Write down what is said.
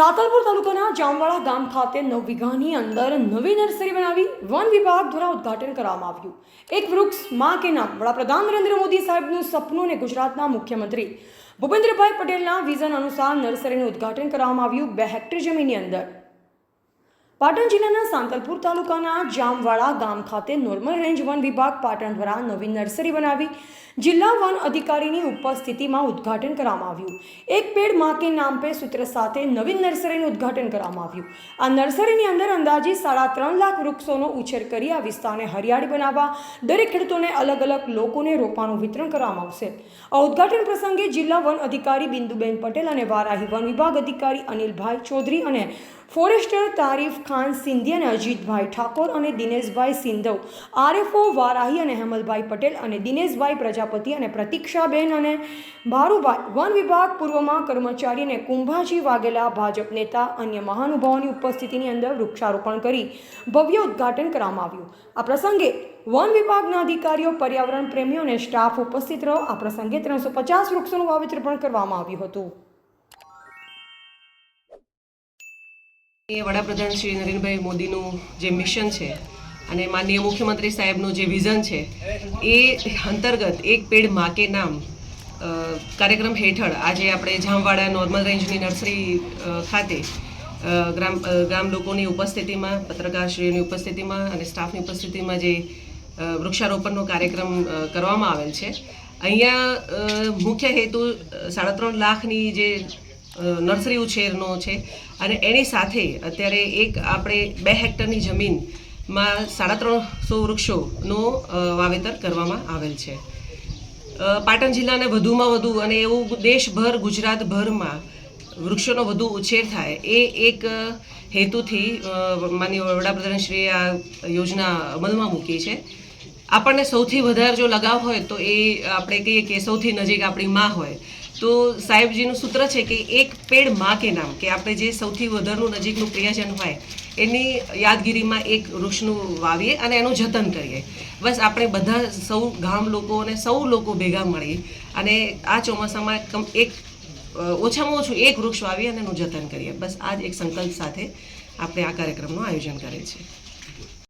સાતલપુર તાલુકાના જામવાડા ગામ ખાતે નવ વીઘાની અંદર નવી નર્સરી બનાવી વન વિભાગ દ્વારા ઉદ્ઘાટન કરવામાં આવ્યું. એક વૃક્ષમાં કે નામ વડાપ્રધાન નરેન્દ્ર મોદી સાહેબનું સપનું અને ગુજરાતના મુખ્યમંત્રી ભૂપેન્દ્રભાઈ પટેલના વિઝન અનુસાર નર્સરીનું ઉદ્ઘાટન કરવામાં આવ્યું બે હેક્ટર જમીનની અંદર. પાટણ જિલ્લાના સાંતલપુર તાલુકાના જામવાડા ગામ ખાતે નોર્મલ રેન્જ વન વિભાગ પાટણ દ્વારા નવી નર્સરી બનાવી જિલ્લા વન અધિકારીની ઉપસ્થિતિમાં ઉદ્ઘાટન કરવામાં આવ્યું. એક પેડ મા કે નામ પે સૂત્ર સાથે નવીન નર્સરીનું ઉદ્ઘાટન કરવામાં આવ્યું. આ નર્સરીની અંદર અંદાજે સાડા ત્રણ લાખ વૃક્ષોનો ઉછેર કરી આ વિસ્તારને હરિયાળી બનાવવા દરેક ખેડૂતોને અલગ અલગ લોકોને રોપાનું વિતરણ કરવામાં આવશે. આ ઉદ્ઘાટન પ્રસંગે જિલ્લા વન અધિકારી બિંદુબેન પટેલ અને વારાહી વન વિભાગ અધિકારી અનિલભાઈ ચૌધરી અને ફોરેસ્ટર તારીફ ખાન સિંધી અને અજીતભાઈ ઠાકોર અને દિનેશભાઈ સિંધવ, આરએફઓ વારાહી અને હેમલભાઈ પટેલ અને દિનેશભાઈ પ્રજાપતિ અને પ્રતિક્ષાબેન અને ભારુભાઈ. વન વિભાગ પૂર્વમાં કર્મચારી અને કુંભાજી વાઘેલા ભાજપ નેતા અન્ય મહાનુભાવોની ઉપસ્થિતિની અંદર વૃક્ષારોપણ કરી ભવ્ય ઉદ્ઘાટન કરવામાં આવ્યું. આ પ્રસંગે વન વિભાગના અધિકારીઓ, પર્યાવરણ પ્રેમીઓ અને સ્ટાફ ઉપસ્થિત રહ્યો આ પ્રસંગે ત્રણસો પચાસ વૃક્ષોનું વાવેતર પણ કરવામાં આવ્યું હતું. વડાપ્રધાન શ્રી નરેન્દ્રભાઈ મોદીનું જે મિશન છે અને માનનીય મુખ્યમંત્રી સાહેબનું જે વિઝન છે, એ અંતર્ગત એક પેડ માકે નામ કાર્યક્રમ હેઠળ આજે આપણે જામવાડા નોર્મલ રેન્જની નર્સરી ખાતે ગ્રામ ગ્રામ લોકોની ઉપસ્થિતિમાં, પત્રકારશ્રીઓની ઉપસ્થિતિમાં અને સ્ટાફની ઉપસ્થિતિમાં જે વૃક્ષારોપણનો કાર્યક્રમ કરવામાં આવેલ છે. અહીંયા મુખ્ય હેતુ સાડા ત્રણ લાખની જે નર્સરી ઉછેરનો છે. અને એની સાથે અત્યારે એક આપણે બે હેક્ટરની જમીનમાં સાડા ત્રણસો વૃક્ષોનું વાવેતર કરવામાં આવેલ છે. પાટણ જિલ્લાને વધુમાં વધુ અને એવું દેશભર, ગુજરાતભરમાં વૃક્ષોનો વધુ ઉછેર થાય એ એક હેતુથી માનીય માનનીય વડાપ્રધાનશ્રીએ આ યોજના અમલમાં મૂકી છે. આપણને સૌથી વધારે જો લગાવ હોય તો એ આપણે કહીએ કે સૌથી નજીક આપણી માં હોય. તો સાહેબજીનું સૂત્ર છે કે એક પેડમાં કે નામ, કે આપણે જે સૌથી વધારનું નજીકનું પ્રિયજન હોય, એની યાદગીરીમાં એક વૃક્ષનું વાવીએ અને એનું જતન કરીએ. બસ આપણે બધા સૌ ગામ લોકો અને સૌ લોકો ભેગા મળી અને આ ચોમાસામાં એક ઓછામાં ઓછું એક વૃક્ષ વાવીએ અને એનું જતન કરીએ. બસ આ જ એક સંકલ્પ સાથે આપણે આ કાર્યક્રમનું આયોજન કરીએ છે